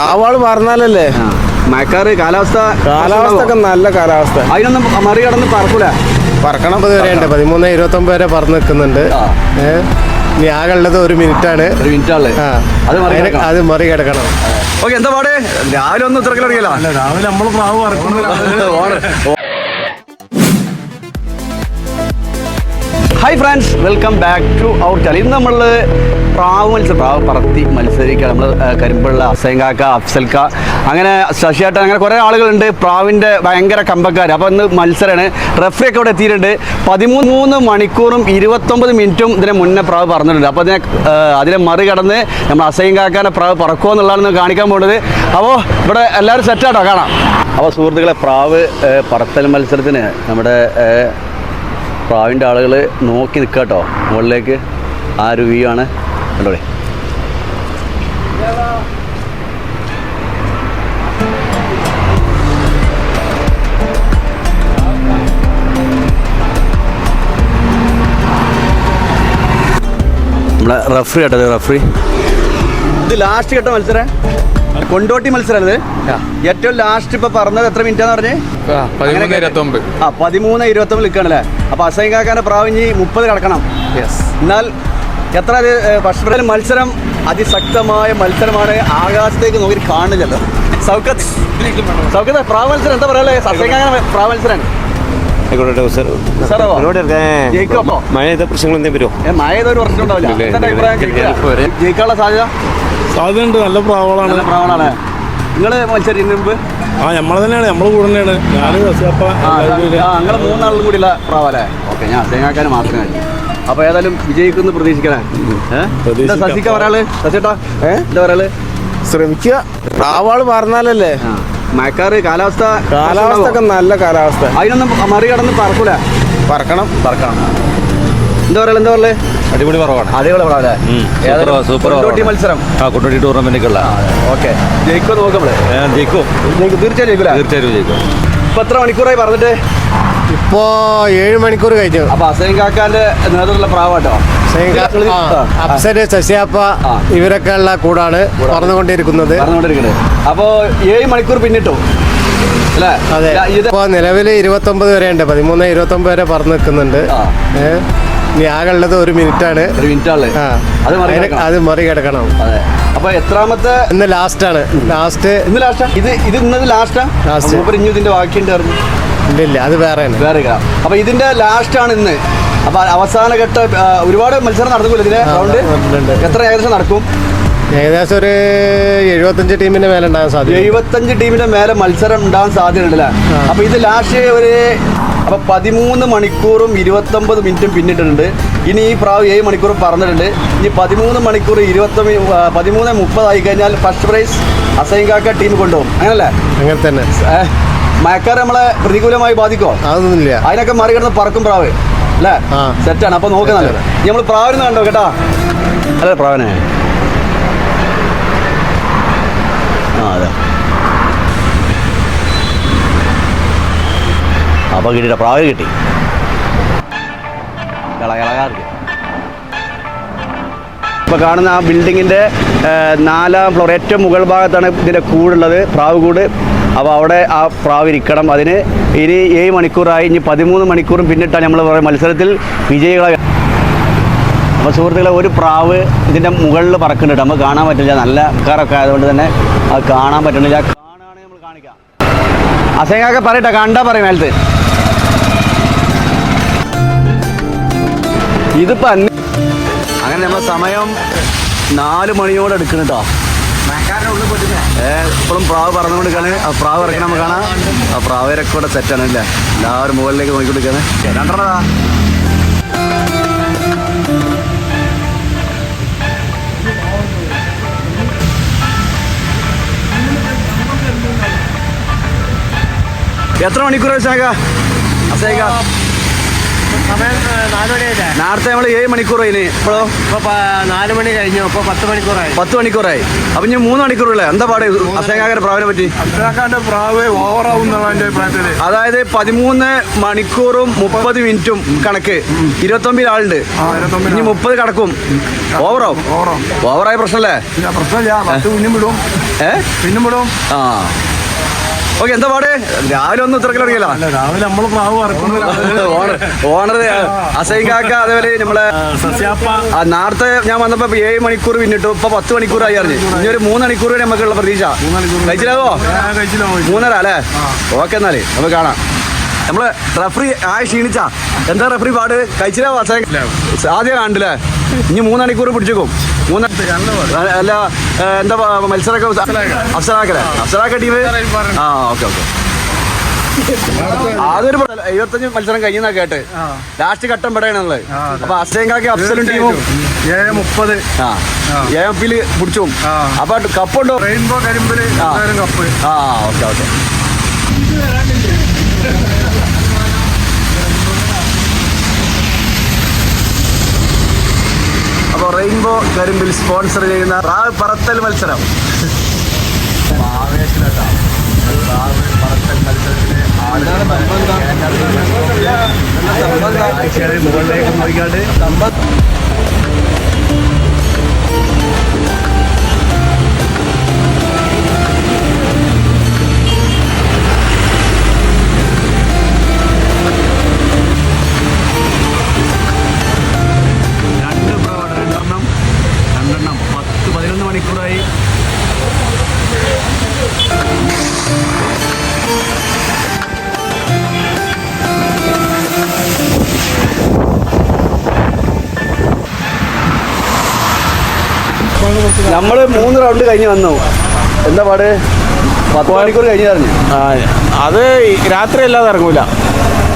പ്രാവാൾ പറഞ്ഞാലല്ലേ. മഴക്കാറ് കാലാവസ്ഥ കാലാവസ്ഥ ഒക്കെ നല്ല കാലാവസ്ഥ. അതിനൊന്നും മറികടന്ന് പറക്കൂല? പറക്കണം പത് വരെ ഉണ്ട്. പതിമൂന്ന് ഇരുപത്തി ഒമ്പത് വരെ പറന്ന് നിൽക്കുന്നുണ്ട്. ഇനി ആകെ ഒരു മിനിറ്റ് ആണ് ഒരു മിനിറ്റ് അത് മറികടക്കണം അത് മറികടക്കണം ഓക്കെ എന്താ പാടേ? രാവിലെ ഒന്നും തിരക്കിലറിയല്ലോ രാവിലെ നമ്മൾ പ്രാവ് പറക്കുന്നില്ല hi friends welcome back to our channel ഇന്ന് നമ്മൾ പ്രാവ് മത്സരം പ്രാവ് പറത്തി മത്സരിക്കുക നമ്മൾ കരിമ്പുള്ള അസൈങ്കാക്ക അഫ്സൽക്ക അങ്ങനെ ശശിയേട്ടൻ അങ്ങനെ കുറേ ആളുകളുണ്ട്. പ്രാവിന്റെ ഭയങ്കര കമ്പക്കാർ അപ്പോൾ ഇന്ന് മത്സരമാണ് റെഫറി ഒക്കെ ഇവിടെ എത്തിയിട്ടുണ്ട്. പതിമൂന്ന് മണിക്കൂറും ഇരുപത്തൊമ്പത് മിനിറ്റും ഇതിന് മുന്നേ പ്രാവ് പറഞ്ഞിട്ടുണ്ട്. അപ്പോൾ അതിനെ അതിനെ മറികടന്ന് നമ്മൾ അസൈങ്കാക്കാനെ പ്രാവ് പറക്കുമോ എന്നുള്ളതാണ് കാണിക്കാൻ പോകുന്നത്. അപ്പോൾ ഇവിടെ എല്ലാവരും സെറ്റാട്ടോ കാണാം. അപ്പോൾ സുഹൃത്തുക്കളെ പ്രാവ് പറത്തൽ മത്സരത്തിന് നമ്മുടെ പ്രാവിന്റെ ആളുകൾ നോക്കി നിൽക്കുക കേട്ടോ മുകളിലേക്ക്. ആ ഒരു വ്യൂ ആണ്. കണ്ടോളെ. നമ്മളെ റഫറി കേട്ടോ റഫറി ഇത് ലാസ്റ്റ് കേട്ട മത്സരം. കൊണ്ടോട്ടി മത്സരം അത് ഏറ്റവും ലാസ്റ്റ് ഇപ്പൊ പറഞ്ഞത് എത്ര മിനിറ്റാന്ന് പറഞ്ഞേ? ആ പതിമൂന്ന് ഇരുപത്തൊമ്പത്. നിൽക്കണല്ലേ അപ്പൊ അസൈൻ കാക്കാന്റെ പ്രാവിഞ്ഞ് മുപ്പത് കിടക്കണം. എന്നാൽ എത്ര അത് ഫസ്റ്റ് മത്സരം അതിശക്തമായ മത്സരമാണ്. ആകാശത്തേക്ക് നോക്കി കാണില്ലല്ലോ സൗക്കത്ത് സൗക്കത്ത് പ്രാവ് മത്സരം. എന്താ പറയാ അസൈൻ കാക്കാന പ്രാവ് മത്സരം. മഴ ചെയ്ത പ്രശ്നങ്ങൾ എന്തെങ്കിലും വരുമോ മഴ ചെയ്ത ഒരു പ്രശ്നം ഉണ്ടാവില്ല. ജയിക്കാനുള്ള സാധ്യത? സാധ്യതയുണ്ട് നല്ല പ്രാവളാണ്. നല്ല പ്രാവണാണ് നിങ്ങൾ മത്സരിക്കുന്നതിന് മുമ്പ് ആ നമ്മളെ തന്നെയാണ് നമ്മളെ കൂടെ തന്നെയാണ്. ഞാനും വസിയപ്പ ആ നിങ്ങൾ മൂന്നാളും കൂടിയുള്ള പ്രാവല്ലേ? ഓക്കെ ഞാൻ തേങ്ങാക്കാന് മാത്രമേ അപ്പൊ ഏതായാലും വിജയിക്കുന്നു പ്രതീക്ഷിക്കണേ. സസിക്ക ഒരാൾ? സസിട്ടാ എന്താ ഒരാൾ? ശ്രമിക്കുക. പ്രാവാൾ പറഞ്ഞാലല്ലേ മഴക്കാറ് കാലാവസ്ഥ കാലാവസ്ഥ ഒക്കെ നല്ല കാലാവസ്ഥ. അതിനൊന്നും മറികടന്ന് പറക്കൂല? പറക്കണം. പറക്കണം. എന്താ പറയാ എന്താ പറയൽ? അടിപൊളി പറവാണ്. അടിപൊളി പ്രാവല്ലേ സൂപ്പർ സൂപ്പർ ടീം മത്സരം. ആ കുട്ടി ടൂർണമെന്റിലേക്കുള്ള. ഓക്കെ. ജയിക്കോ നോക്കാം ജയിക്കും. തീർച്ചയായും ജയിക്കൂല തീർച്ചയായും ജയിക്കും. ഇപ്പൊ എത്ര മണിക്കൂറായി പറഞ്ഞിട്ട്? ഇപ്പോ ഏഴ് മണിക്കൂർ കഴിഞ്ഞു. അപ്പൊ അസൈൻ കാക്കാന്റെ നേതൃത്വത്തിലുള്ള പ്രാവാട്ടോ? അപ്സര് ശശിയാപ്പ. ഇവരൊക്കെ ഉള്ള കൂടാണ് പറഞ്ഞുകൊണ്ടിരിക്കുന്നത്. അപ്പോ ഏഴ് മണിക്കൂർ പിന്നിട്ടു. അല്ലേ? അതെ. ഇപ്പൊ നിലവിൽ ഇരുപത്തി ഒമ്പത് വരെ ഉണ്ട് പതിമൂന്ന് ഇരുപത്തി ഒമ്പത് വരെ പറഞ്ഞു നിൽക്കുന്നുണ്ട്. ആ. ഇനി ആകെയുള്ളത് ഒരു മിനിറ്റാണ്. ആണ് ഒരു മിനിറ്റാണ് ആ. അത് മറികടക്കണം അത് മറികടക്കണം അതെ. അപ്പൊ എത്രാമത്തെ? ഇന്ന് ലാസ്റ്റ് ആണ്. ലാസ്റ്റ് ഇന്ന് ലാസ്റ്റാ ഇത് ഇത് ഇന്നത് ലാസ്റ്റാ Last. മൂപ്പർ ഇനി ഇതിന്റെ ബാക്കിയുണ്ട് പറഞ്ഞു. ഇല്ല അത് വേറെ വേറെ. അപ്പൊ ഇതിന്റെ ലാസ്റ്റ് ആണ് ഇന്ന്. അപ്പൊ അവസാന ഘട്ട ആ, ഒരുപാട് മത്സരം നടന്നില്ല ഇതിലെ? ആ, റൗണ്ട് നടന്നിട്ടുണ്ട്. എത്ര ഏകദേശം നടക്കും? ഏകദേശം ഒരു എഴുപത്തഞ്ച് ടീമിന്റെ മേലെ ഉണ്ടാകാൻ സാധ്യത എഴുപത്തഞ്ച് ടീമിന്റെ മേലെ മത്സരം ഉണ്ടാകാൻ സാധ്യതയുണ്ടല്ലേ ആ. അപ്പൊ ഇത് ലാസ്റ്റ് ഒരു അപ്പൊ പതിമൂന്ന് മണിക്കൂറും ഇരുപത്തൊമ്പത് മിനിറ്റും പിന്നിട്ടിട്ടുണ്ട്. ഇനി ഈ പ്രാവ് ഏഴ് മണിക്കൂർ പറഞ്ഞിട്ടുണ്ട്. ഇനി പതിമൂന്ന് മണിക്കൂർ ഇരുപത്തൊമ്പത് പതിമൂന്ന് മുപ്പതായി കഴിഞ്ഞാൽ ഫസ്റ്റ് പ്രൈസ് അസൈൻ കാക്ക ടീം കൊണ്ടുപോകും. അങ്ങനല്ലേ? അങ്ങനെ തന്നെ. മഴക്കാർ നമ്മളെ പ്രതികൂലമായി ബാധിക്കോ അതൊന്നുമില്ല. അതിനൊക്കെ മറികടന്ന് പറക്കും പ്രാവ്. അല്ലേ. സെറ്റാണ് അപ്പൊ നോക്കുന്നത് നമ്മൾ പ്രാവിന് കണ്ടോ കേട്ടാ? അല്ലേ പ്രാവനെ. ആ അതെ. അപ്പൊ കിട്ടിട്ട പ്രാവ് കിട്ടി. ഇളകിളകാർക്ക് ഇപ്പോൾ കാണുന്ന ആ ബിൽഡിങ്ങിന്റെ നാലാം ഫ്ലോർ ഏറ്റവും മുകൾ ഭാഗത്താണ് ഇതിന്റെ കൂടുള്ളത് പ്രാവ് കൂട്. അപ്പോൾ അവിടെ ആ പ്രാവ് ഇരിക്കണം. അതിന് ഇനി ഏഴ് മണിക്കൂറായി. ഇനി പതിമൂന്ന് മണിക്കൂറും പിന്നിട്ടാണ് നമ്മൾ പറയുന്നത്. മത്സരത്തിൽ വിജയികളെ അപ്പോൾ സുഹൃത്തുക്കളെ ഒരു പ്രാവ് ഇതിന്റെ മുകളിൽ പറക്കുന്നുണ്ട്. നമുക്ക് കാണാൻ പറ്റില്ല. നല്ല ആൾക്കാരൊക്കെ ആയതുകൊണ്ട് തന്നെ അത് കാണാൻ പറ്റുന്നില്ല. കാണുകയാണെങ്കിൽ നമ്മൾ കാണിക്കാം. അസേങ്ങൊക്കെ പറയട്ടെ. കണ്ടാ പറയും മേലത്ത്. ഇതിപ്പോൾ പന്നി അങ്ങനെ നമ്മളെ സമയം നാല് മണിയോടെ എടുക്കണം കേട്ടോ ഇപ്പോഴും പ്രാവ് പറന്നുകൊണ്ടിരിക്കാണ്. ആ പ്രാവ് ഇറക്കണം നമുക്ക് കാണാം. ആ പ്രാവരൊക്കെ കൂടെ സെറ്റാണ് അല്ലേ? എല്ലാവരും മുകളിലേക്ക് നോക്കിക്കൊണ്ടിരിക്കാണ്. രണ്ടെണ്ണതാ എത്ര മണിക്കൂർ ശേഖ? അസേക. സമയം നാല് മണിയായില്ലേ നേരത്തെ നമ്മൾ ഏഴ് മണിക്കൂർ കഴിഞ്ഞ് ഇപ്പോഴോ ഇപ്പൊ നാല് മണി കഴിഞ്ഞു. ഇപ്പൊ പത്ത് മണിക്കൂറായി. പത്ത് മണിക്കൂറായി. അപ്പൊ ഇനി മൂന്ന് മണിക്കൂറല്ലേ എന്താ പാട്? അസേകാകര പ്രാവിനെ പറ്റി? അബ്ദുലാഖാന്റെ പ്രാവ് ഓവറാവുന്ന എന്റെ അഭിപ്രായത്തിൽ അതായത് പതിമൂന്ന് മണിക്കൂറും മുപ്പത് മിനിറ്റും കണക്ക്. ഇരുപത്തൊമ്പത് ആളുണ്ട്. ഇനി മുപ്പത് കണക്കും ഓവറാവും. ഓവറോ ഓവറായ പ്രശ്നമല്ലേ. പ്രശ്നമില്ല പിന്നും വിടും. ഏഹ് പിന്നും വിടും. ആ. ഓക്കെ എന്താ പാട്? രാവിലെ ഒന്നും ഇത്ര കിലോ രാവിലെ നമ്മൾ പ്രാവ് ഓണർ അസൈൻ കാക്ക അതേപോലെ നമ്മളെ ആ നേരത്തെ ഞാൻ വന്നപ്പോ ഏഴ് മണിക്കൂർ പിന്നിട്ടു. ഇപ്പൊ പത്ത് മണിക്കൂർ ആയി അറിഞ്ഞു. ഇനി ഒരു മൂന്ന് മണിക്കൂർ നമുക്കുള്ള പ്രതീക്ഷ. കഴിച്ചില്ലാവോ? കഴിച്ചില്ല. മൂന്നര അല്ലേ? ഓക്കെ എന്നാൽ നമുക്ക് കാണാം. നമ്മൾ റഫറി ആയി ക്ഷീണിച്ച. എന്താ റഫറി പാട്? കഴിച്ചില്ലാവോ ആദ്യം കണ്ടില്ലേ? ഇനി മൂന്ന് മണിക്കൂർ പിടിച്ചേക്കും. മൂന്ന് അല്ല, എന്താ മത്സരമൊക്കെ അഫ്സലാക്കല്ലേ അഫ്സലാക്ക ടീം? ആ ഓക്കെ ഓക്കെ. അതൊരു എഴുപത്തഞ്ച് മത്സരം കഴിഞ്ഞാ കേട്ട്. ലാസ്റ്റ് ഘട്ടം പെടയാണുള്ളത് അപ്പൊ അസേങ്കാക്കി അഫ്സലും ടീമും ഏഴ് മുപ്പത്. ആ. മുപ്പിൽ പിടിച്ചു. അപ്പൊ കപ്പുണ്ടോ റെയിൻബോ കരിമ്പിൽ. കപ്പ് ആ ഓക്കെ ഓക്കെ. റെയിൻബോ കരിമ്പിൽ സ്പോൺസർ ചെയ്യുന്ന റാവ് പറത്തൽ മത്സരം. മുകളിലേക്ക് നോക്കിക്കാണ്ട്. നമ്മൾ മൂന്ന് റൗണ്ട് കഴിഞ്ഞ് വന്നു. എന്താ പാട്? പത്ത് മണിക്കൂർ കഴിഞ്ഞു അത് രാത്രി അല്ലാതെ ഇറങ്ങൂല.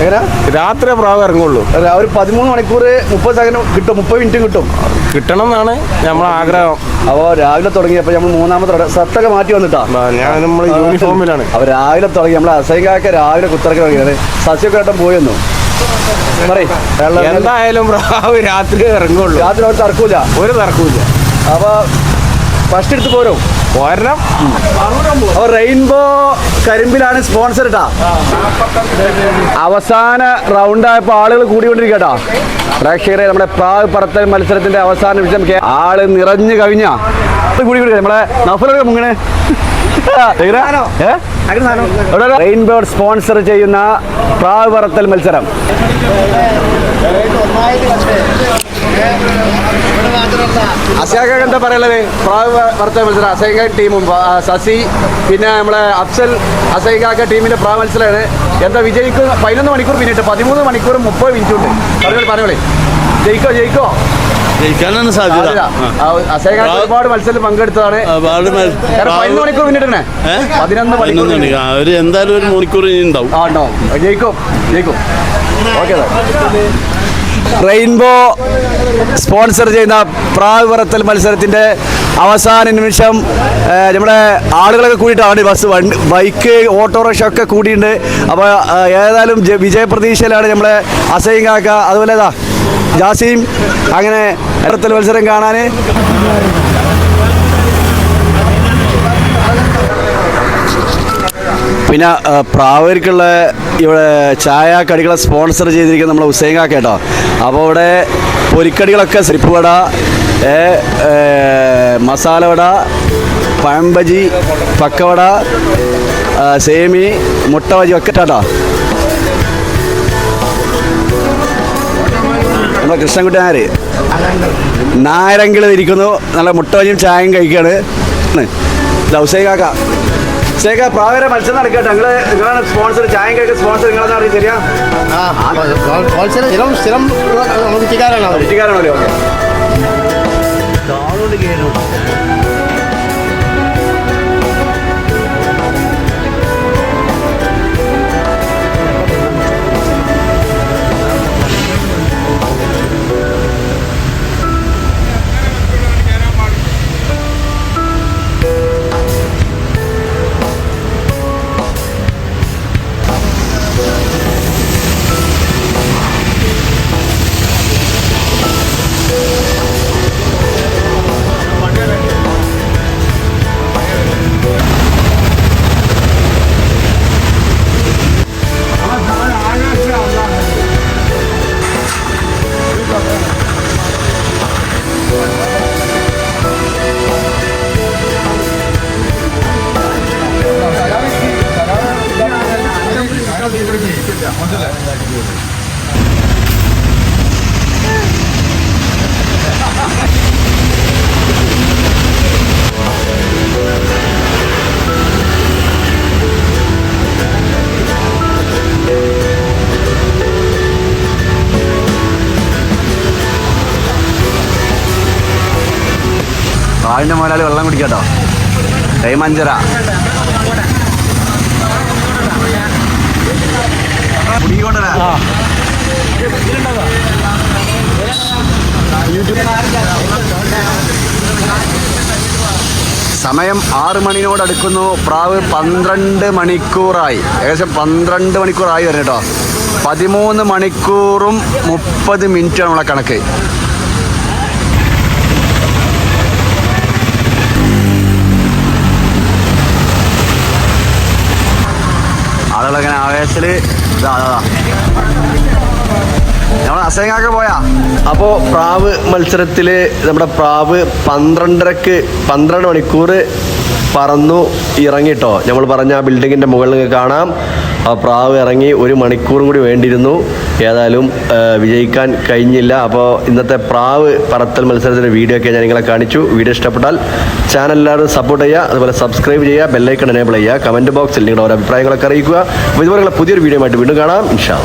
എങ്ങനെ? രാത്രി പ്രാവ് ഇറങ്ങുള്ളൂ. ഒരു- പതിമൂന്ന് മണിക്കൂർ മുപ്പത് സെക്കൻഡ് കിട്ടും മുപ്പത് മിനിറ്റ് കിട്ടും. കിട്ടണം എന്നാണ് നമ്മളെ ആഗ്രഹം. അപ്പോൾ രാവിലെ തുടങ്ങിയപ്പോൾ നമ്മൾ മൂന്നാമത്തെ സത്തൊക്കെ മാറ്റി വന്നിട്ടാ. ഞാൻ നമ്മൾ യൂണിഫോമിലാണ് അപ്പൊ രാവിലെ തുടങ്ങി നമ്മളെ അസൈകാക്ക രാവിലെ കുത്തിറക്കി തുടങ്ങിയത് സസ്യക്കേട്ടം പോയെന്നു വന്നു. എന്തായാലും പ്രാവ് രാത്രി ഇറങ്ങുള്ളൂ. രാത്രി അവിടെ തറക്കൂല ഒരു തർക്കമില്ല അപ്പൊ ഫസ്റ്റ് എടുത്ത് പോരോ. പോരണം. അപ്പൊ റെയിൻബോ കരിമ്പിലാണ് സ്പോൺസർ ഇട്ടാ അവസാന റൗണ്ട് ആയപ്പോ ആളുകൾ കൂടിക്കൊണ്ടിരിക്കട്ടാ. പ്രേക്ഷകരെ നമ്മുടെ പ്രാവ് പറത്തൽ മത്സരത്തിന്റെ അവസാന വിഷയം ആൾ നിറഞ്ഞു കവിഞ്ഞ കൂടി കൂടി നമ്മളെ നഫലൊക്കെ മുങ്ങണേ? റെയിൻബോ സ്പോൺസർ ചെയ്യുന്ന പ്രാവ് പറത്തൽ മത്സരം. അസേക എന്താ പറയുള്ളത് പ്രാവ് വർത്ത മത്സരം അസൈക ടീമും സസി പിന്നെ നമ്മളെ അഫ്സൽ അസൈകാക്ക ടീമിന്റെ പ്രാവ് മത്സരമാണ് എന്താ വിജയിക്കും? പതിനൊന്ന് മണിക്കൂർ പിന്നിട്ട് പതിമൂന്ന് മണിക്കൂർ മുപ്പത് മിനിറ്റ് ഉണ്ട്. പറഞ്ഞോളി പറഞ്ഞോളി. ജയിക്കോ ജയിക്കോ? ജയിക്കാനാണ് സാധ്യത. ഒരുപാട് മത്സരത്തിൽ പങ്കെടുത്തതാണ്. പതിനൊന്ന് മണിക്കൂർ പിന്നിട്ടേ? പതിനൊന്ന് മണിക്കൂർ. ഒരു എന്തായാലും ഒരു മണിക്കൂർ ഉണ്ടാവും. ആ ഉണ്ടോ ജയിക്കും ജയിക്കും. ഓക്കെ റെയിൻബോ സ്പോൺസർ ചെയ്യുന്ന പ്രാവ് പറത്തൽ മത്സരത്തിന്റെ അവസാന നിമിഷം നമ്മുടെ ആളുകളൊക്കെ കൂടിയിട്ടാണ് ബസ് വണ്ടി ബൈക്ക് ഓട്ടോറിക്ഷ ഒക്കെ കൂടിയിട്ടുണ്ട്. അപ്പോൾ ഏതായാലും വിജയപ്രതീക്ഷയിലാണ് നമ്മളെ അസൈൻ കാക്ക. അതുപോലെ ജാസീം അങ്ങനെ മത്സരം കാണാൻ. പിന്നെ പ്രാവർക്കുള്ള ഇവിടെ ചായ കടികളെ സ്പോൺസർ ചെയ്തിരിക്കുന്ന നമ്മളെ ഹുസൈൻ കാക്ക കേട്ടോ. അപ്പോൾ ഇവിടെ പൊരിക്കടികളൊക്കെ സ്രിപ്പ് വട ഏ, ഏ, മസാല വട പഴംബജി പക്കവട സേമി മുട്ട ബജി ഒക്കെ കേട്ടോ നമ്മളെ കൃഷ്ണൻകുട്ടിനാര് നായരങ്കിൾ ഇരിക്കുന്നു. നല്ല മുട്ട ബജിയും ചായയും കഴിക്കുകയാണ് ഹുസൈൻ കാക്ക. ഹുസൈൻ പ്രാവര മത്സരം നടക്കട്ടെ. നിങ്ങൾ നിങ്ങളാണ് സ്പോൺസർ ചായം കഴിക്കുക സ്പോൺസർ നിങ്ങളെന്ന് അറിയാം ശരിയാ? സ്ഥിരം സ്ഥിരം കുറ്റിക്കാരാണ് അവർ തെറ്റുകാരാണല്ലോ പ്രാവിന്റെ മുതലാളി വെള്ളം കുടിക്കട്ടോ. ടൈം അഞ്ചര. കുടിക്കൊണ്ടരാ സമയം ആറ് മണിനോടടുക്കുന്നു പ്രാവ് പന്ത്രണ്ട് മണിക്കൂറായി. ഏകദേശം പന്ത്രണ്ട് മണിക്കൂറായി വരും കേട്ടോ പതിമൂന്ന് മണിക്കൂറും മുപ്പത് മിനിറ്റാണ് നമ്മളെ കണക്ക്. ആളുകളങ്ങനെ ആവേശത്തിൽ ഇതാ നമ്മൾ അസേങ്ങാക്ക പോയാ. അപ്പോൾ പ്രാവ് മത്സരത്തിൽ നമ്മുടെ പ്രാവ് പന്ത്രണ്ടരക്ക് പന്ത്രണ്ട് മണിക്കൂർ പറന്നു ഇറങ്ങിട്ടോ. നമ്മൾ പറഞ്ഞ ആ ബിൽഡിങ്ങിന്റെ മുകളിൽ കാണാം. ആ പ്രാവ് ഇറങ്ങി ഒരു മണിക്കൂർ കൂടി വേണ്ടിയിരുന്നു. ഏതായാലും വിജയിക്കാൻ കഴിഞ്ഞില്ല. അപ്പോൾ ഇന്നത്തെ പ്രാവ് പറത്തൽ മത്സരത്തിന്റെ വീഡിയോ ഒക്കെ ഞാൻ നിങ്ങളെ കാണിച്ചു. വീഡിയോ ഇഷ്ടപ്പെട്ടാൽ ചാനൽ എല്ലാവരും സപ്പോർട്ട് ചെയ്യുക. അതുപോലെ സബ്സ്ക്രൈബ് ചെയ്യുക. ബെല്ലൈക്കൺ എനേബിൾ ചെയ്യുക. കമന്റ് ബോക്സിൽ നിങ്ങളുടെ ഓരോ അഭിപ്രായങ്ങളൊക്കെ അറിയിക്കുക. അപ്പോൾ ഇതുപോലെയുള്ള പുതിയൊരു വീഡിയോ ആയിട്ട് വീണ്ടും കാണാം. ഇൻഷാ.